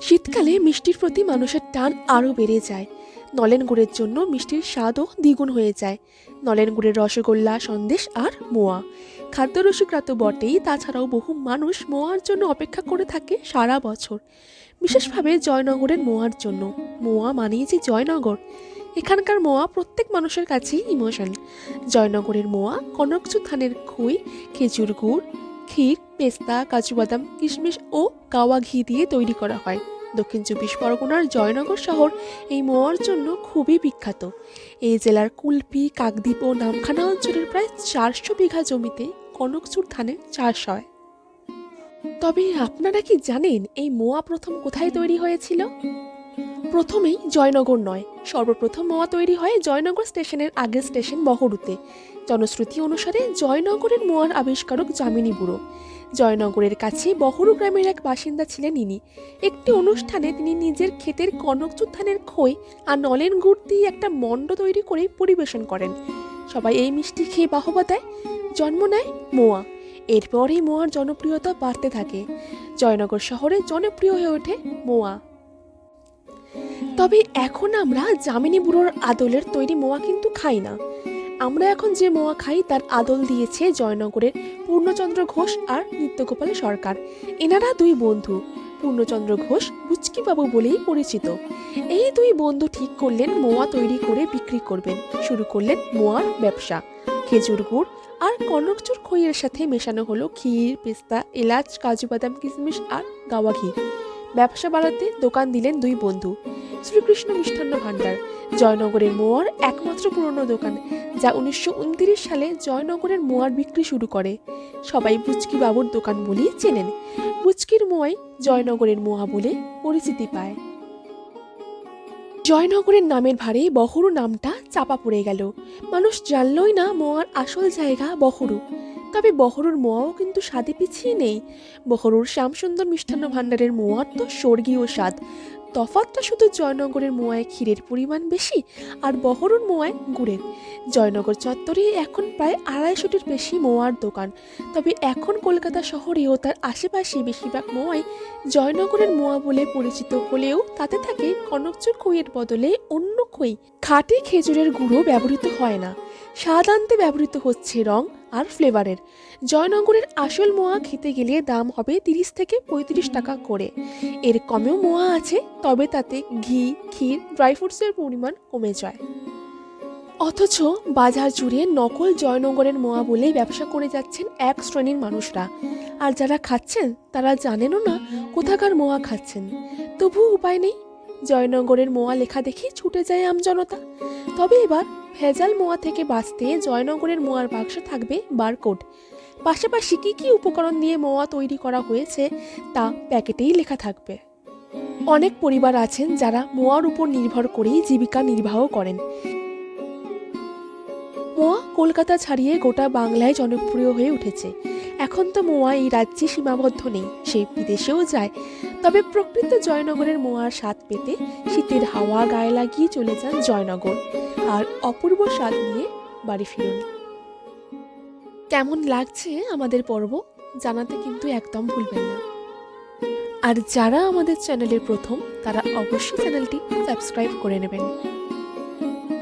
শীতকালে মিষ্টির প্রতি মানুষের টান আরও বেড়ে যায়। নলেন গুড়ের জন্য মিষ্টির স্বাদও দ্বিগুণ হয়ে যায়। নলেন গুড়ের রসগোল্লা, সন্দেশ আর মোয়া। খাদ্যরসিকরা তো বটেই, তাছাড়াও বহু মানুষ মোয়ার জন্য অপেক্ষা করে থাকে সারা বছর। বিশেষভাবে জয়নগরের মোয়ার জন্য। মোয়া মানেই যে জয়নগর। এখানকার মোয়া প্রত্যেক মানুষের কাছেই ইমোশন। জয়নগরের মোয়া কনকচু ধানের খই, খেজুর গুড় ক্ষীর, পেস্তা, কাজু বাদাম, কিশমিশ ও কাওয়া ঘি দিয়ে তৈরি করা হয়। দক্ষিণ চব্বিশ পরগনার জয়নগর শহর এই মোয়ার জন্য খুবই বিখ্যাত। এই জেলার কুলপি, কাকদ্বীপ ও নামখানা অঞ্চলের প্রায় চারশো বিঘা জমিতে কনকচুর ধানের চাষ হয়। তবে আপনারা কি জানেন এই মোয়া প্রথম কোথায় তৈরি হয়েছিল? প্রথমেই জয়নগর নয়, সর্বপ্রথম মোয়া তৈরি হয় জয়নগর স্টেশনের আগের স্টেশন বহরুতে। জনশ্রুতি অনুসারে জয়নগরের মোয়ার আবিষ্কারক যামিনী বুড়ো। জয়নগরের কাছে বহরু গ্রামের এক বাসিন্দা ছিলেন ইনি। একটি অনুষ্ঠানে তিনি নিজের ক্ষেতের কনকচুর ধানের খই আর নলেন গুড় দিয়ে একটা মণ্ড তৈরি করে পরিবেশন করেন। সবাই এই মিষ্টি খেয়ে বাহবা দেয়। জন্ম নেয় মোয়া। এরপরই মোয়ার জনপ্রিয়তা বাড়তে থাকে। জয়নগর শহরে জনপ্রিয় হয়ে ওঠে মোয়া। তবে এখন আমরা জামিনী বুড়োর আদলের তৈরি মোয়া কিন্তু খাই না। আমরা এখন যে মোয়া খাই তার আদল দিয়েছে জয়নগরের পূর্ণচন্দ্র ঘোষ আর নিত্যগোপাল সরকার। এনারা দুই বন্ধু, পূর্ণচন্দ্র ঘোষ বুচকিবাবু বলেই পরিচিত। এই দুই বন্ধু ঠিক করলেন মোয়া তৈরি করে বিক্রি করবেন। শুরু করলেন মোয়ার ব্যবসা। খেজুর গুড় আর কনকচুর খইয়ের সাথে মেশানো হলো ক্ষীর, পেস্তা, এলাচ, কাজু বাদাম, কিশমিশ আর গাওয়া ঘি। ব্যবসা বাড়াতে দোকান দিলেন দুই বন্ধু। শ্রীকৃষ্ণ মিষ্টান্ন ভাণ্ডার, জয়নগরের মোয়ার একমাত্র পুরনো দোকান, যা উনিশশো সালে জয়নগরের মোয়ার বিক্রি শুরু করে। সবাই বুচকি বাবুর দোকান বলেই চেনেন। বুচকির মোয়াই জয়নগরের মোয়া বলে পরিচিতি পায়। জয়নগরের নামের ভারে বহরু নামটা চাপা পড়ে গেল। মানুষ জানলই না মোয়ার আসল জায়গা বহরু। তবে বহরুর মোয়াও কিন্তু স্বাদে পিছিয়ে নেই। বহরুর শ্যামসুন্দর মিষ্টান্ন ভাণ্ডারের মোয়ার তো স্বর্গীয় স্বাদ। তফাতটা শুধু জয়নগরের মোয়ায় ক্ষীরের পরিমাণ বেশি আর বহরুর মোয়ায় গুড়ের। জয়নগর চত্বরে এখন প্রায় আড়াইশোটির বেশি মোয়ার দোকান। তবে এখন কলকাতা শহরে ও তার আশেপাশে বেশিরভাগ মোয়াই জয়নগরের মোয়া বলে পরিচিত হলেও তাতে থাকে কনকচুর খইয়ের বদলে অন্য খই। খাঁটি খেজুরের গুঁড়ো ব্যবহৃত হয় না। স্বাদ আনতে ব্যবহৃত হচ্ছে রং আর ফ্লেভারের। জয়নগরের আসল মোয়া খেতে গেলে দাম হবে তিরিশ থেকে পঁয়ত্রিশ টাকা করে। এর কমেও মোয়া আছে, তবে তাতে ঘি, ক্ষীর, ড্রাই ফ্রুটসের পরিমাণ কমে যায়। অথচ বাজার জুড়ে নকল জয়নগরের মোয়া বলে ব্যবসা করে যাচ্ছেন এক শ্রেণির মানুষরা। আর যারা খাচ্ছেন, তারা জানেনও না কোথাকার মোয়া খাচ্ছেন। তবু উপায় নেই। জয়নগরের মোয়া লেখা দেখে ছুটে যায় আমজনতা। তবে এবার ভেজাল মোয়া থেকে বাঁচতে জয়নগরের মোয়ার বাক্সে থাকবে বারকোড। পাশাপাশি কী কী উপকরণ দিয়ে মোয়া তৈরি করা হয়েছে তা প্যাকেটেই লেখা থাকবে। অনেক পরিবার আছেন যারা মোয়ার উপর নির্ভর করেই জীবিকা নির্বাহ করেন। মোয়া কলকাতা ছাড়িয়ে গোটা বাংলায় জনপ্রিয় হয়ে উঠেছে। এখন তো মোয়া এই রাজ্যে সীমাবদ্ধ নেই, সে বিদেশেও যায়। তবে প্রকৃত জয়নগরের মোয়ার স্বাদ পেতে শীতের হাওয়া গায়ে লাগিয়ে চলে যান জয়নগর। আর অপূর্ব স্বাদ নিয়ে বাড়ি ফিরুন। কেমন লাগছে আমাদের পর্ব জানাতে কিন্তু একদম ভুলবেন না। আর যারা আমাদের চ্যানেলের প্রথম, তারা অবশ্যই চ্যানেলটি সাবস্ক্রাইব করে নেবেন।